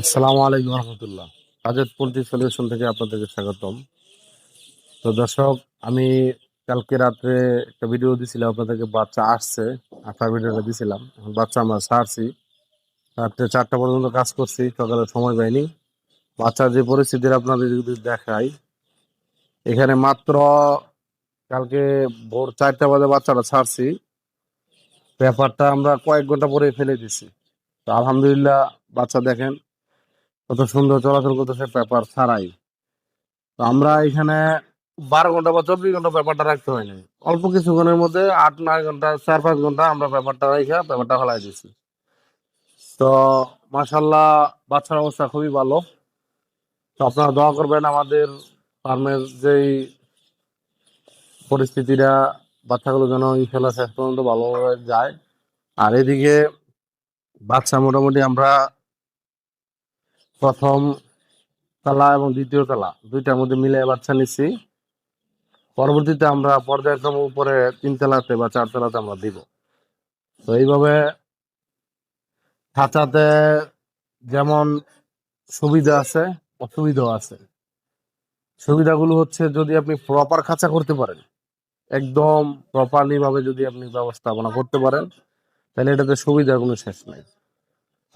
আসসালামু আলাইকুম রহমতুল্লাহ। Poultry solution থেকে আপনাদেরকে স্বাগতম। তো দর্শক, আমি কালকে রাত্রে একটা ভিডিও দিছিলাম, আপনাদেরকে বাচ্চা আসছে আসার ভিডিওটা দিছিলাম। বাচ্চা আমরা ছাড়ছি। রাত্রে চারটা পর্যন্ত কাজ করছি, সকালে সময় পাইনি। বাচ্চার যে পরিস্থিতির আপনাদের যদি দেখাই, এখানে মাত্র কালকে ভোর চারটা বাজে বাচ্চাটা ছাড়ছি। ব্যাপারটা আমরা কয়েক ঘণ্টা পরে ফেলে দিছি। তো আলহামদুলিল্লাহ, বাচ্চা দেখেন কত সুন্দর চলাচল করতেছে পেপার ছাড়াই। তো আমরা এখানে বারো ঘণ্টা বা চব্বিশ ঘণ্টা পেপারটা রাখতে হয় না অল্প কিছুক্ষণের মধ্যে আট, নয় ঘণ্টা, চার, পাঁচ ঘণ্টা আমরা পেপারটা রেখে পেপারটা ফেলাই দিচ্ছি তো মাসাল্লাহ বাচ্চার অবস্থা খুবই ভালো। তো আপনারা দোয়া করবেন আমাদের ফার্মের যেই পরিস্থিতিটা, বাচ্চাগুলো যেন ইনশাল্লাহ শেষ পর্যন্ত ভালোভাবে যায়। আর এদিকে বাচ্চা মোটামুটি আমরা প্রথম তালা এবং দ্বিতীয় তালা, দুইটার মধ্যে মিলে বাচ্চা নিচ্ছি পরবর্তীতে আমরা পর্যায়ক্রম উপরে তিন তালাতে বা চার তলাতে আমরা দিব। তো এইভাবে খাঁচাতে যেমন সুবিধা আছে, অসুবিধাও আছে। সুবিধাগুলো হচ্ছে যদি আপনি প্রপার খাঁচা করতে পারেন, একদম প্রপারলি ভাবে যদি আপনি ব্যবস্থাপনা করতে পারেন, তাহলে এটাতে সুবিধার কোনো শেষ নাই।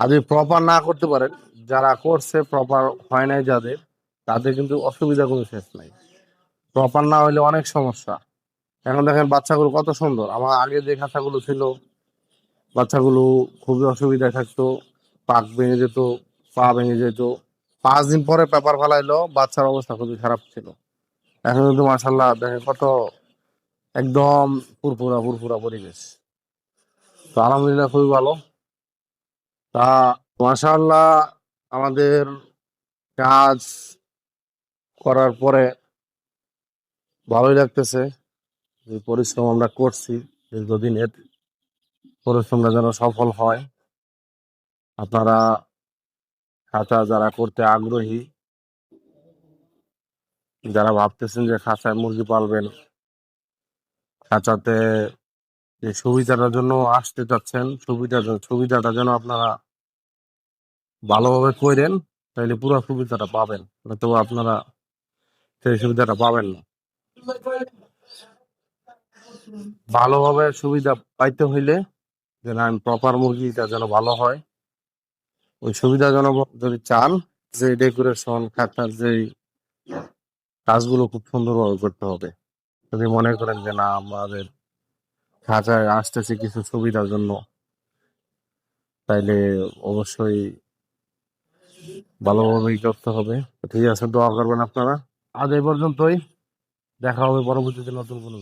যদি প্রপার না করতে পারেন, যারা করছে প্রপার হয় নাই যাদের, তাদের কিন্তু অসুবিধা কোনো শেষ নাই। প্রপার না হলে অনেক সমস্যা। এখন দেখেন বাচ্চাগুলো কত সুন্দর। আমার আগে যে খাঁচাগুলো ছিল, বাচ্চাগুলো খুবই অসুবিধায় থাকতো, পাক ভেঙে যেত, পা ভেঙে যেত। পাঁচ দিন পরে পেপার ফেলাইলো, বাচ্চার অবস্থা খুবই খারাপ ছিল। এখন কিন্তু মাসাল্লাহ দেখেন কত একদম পুরপুরা পুরপুরা পরিবেশ। তো আলহামদুলিল্লাহ খুবই ভালো। তা মাশাআল্লাহ আমাদের কাজ করার পরে ভালোই লাগতেছে যে পরিশ্রম আমরা করছি দীর্ঘদিনের পরিশ্রমটা যেন সফল হয়। আপনারা খাঁচা যারা করতে আগ্রহী, যারা ভাবতেছেন যে খাঁচায় মুরগি পালবেন, খাঁচাতে যে সুবিধাটার জন্য আসতে চাচ্ছেন সুবিধা সুবিধাটা যেন আপনারা ভালোভাবে করেন তাহলে পুরো সুবিধাটা পাবেন। তো আপনারা সেই সুবিধাটা পাবেন না। ভালোভাবে সুবিধা পাইতে হইলে যেন আমি প্রপার মুরগিটা যেন ভালো হয়। ওই সুবিধাজনক যদি চান, যে ডেকোরেশন খাতার যে কাজগুলো খুব সুন্দরভাবে করতে হবে। যদি মনে করেন যে না, আমাদের খাঁচায় আসতেছে কিছু সুবিধার জন্য, তাইলে অবশ্যই ভালোভাবেই করতে হবে। ঠিক আছে, দোয়া করবেন আপনারা। আজ এই পর্যন্তই। দেখা হবে পরবর্তীতে নতুন কোনো